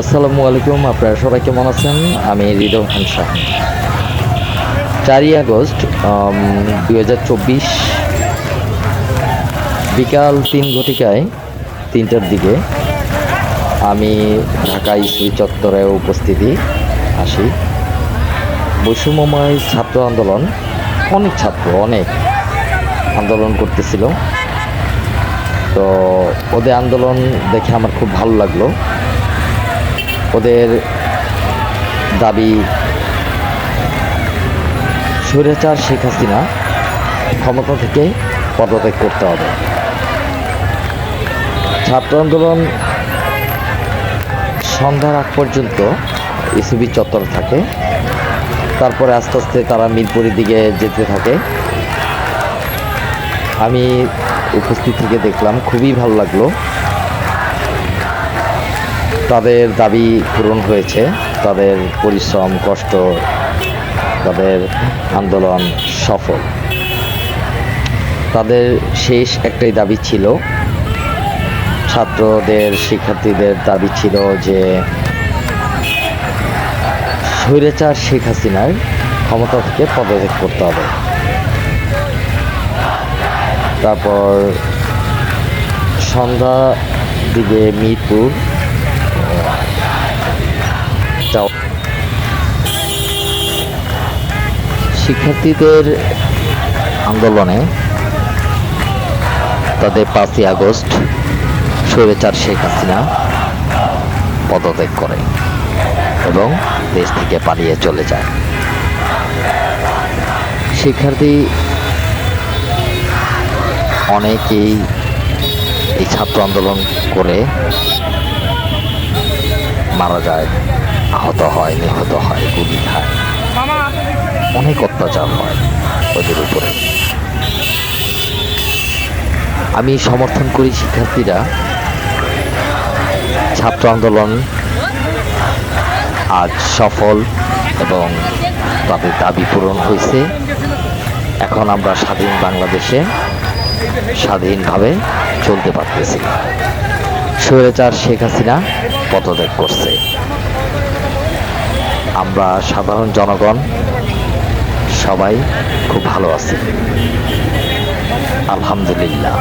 আসসালামু আলাইকুম, আপনারা সবাই কেমন আছেন? আমি হৃদয় খান শাহ। চারই আগস্ট দুই হাজার চব্বিশ, বিকাল তিন ঘটিকায় তিনটার দিকে আমি ঢাকা ইসি চত্বরে উপস্থিতি, আসি। বৈষম্যময় ছাত্র আন্দোলন, অনেক ছাত্র, অনেক আন্দোলন করতেছিল। তো ওদের আন্দোলন দেখে আমার খুব ভালো লাগল। ওদের দাবি, স্বৈরাচার শেখ হাসিনা ক্ষমতা থেকে পদত্যাগ করতে হবে। ছাত্র আন্দোলন সন্ধ্যার আগ পর্যন্ত ইসিবি চত্বর থাকে। তারপরে আস্তে আস্তে তারা মিরপুরের দিকে যেতে থাকে। আমি উপস্থিত থেকে দেখলাম, খুবই ভালো লাগল। তাদের দাবি পূরণ হয়েছে। তাদের পরিশ্রম, কষ্ট, তাদের আন্দোলন সফল। তাদের শেষ একটাই দাবি ছিল, ছাত্রদের, শিক্ষার্থীদের দাবি ছিল যে, স্বৈরাচার শেখ হাসিনার ক্ষমতা থেকে পদত্যাগ করতে হবে। তারপর সন্ধ্যা দিকে মিরপুর শিক্ষার্থীদের আন্দোলনে তাদের পাঁচই আগস্ট স্বৈরাচার শেখ হাসিনা পদত্যাগ করে এবং দেশ থেকে পালিয়ে চলে যায়। শিক্ষার্থী অনেকেই এই ছাত্র আন্দোলন করে মারা যায়। আহত হয়, নিহত হয় গুলি খায় অনেক অত্যাচার হয় ওদের উপরে। আমি সমর্থন করি শিক্ষার্থীরা ছাত্র আন্দোলন আজ সফল এবং তাদের দাবি পূরণ হয়েছে। এখন আমরা স্বাধীন বাংলাদেশে স্বাধীনভাবে চলতে পারতেছি। স্বৈরাচার শেখ হাসিনা পদত্যাগ করছে। আমরা সাধারণ জনগণ সবাই খুব ভালো আছি। আলহামদুলিল্লাহ।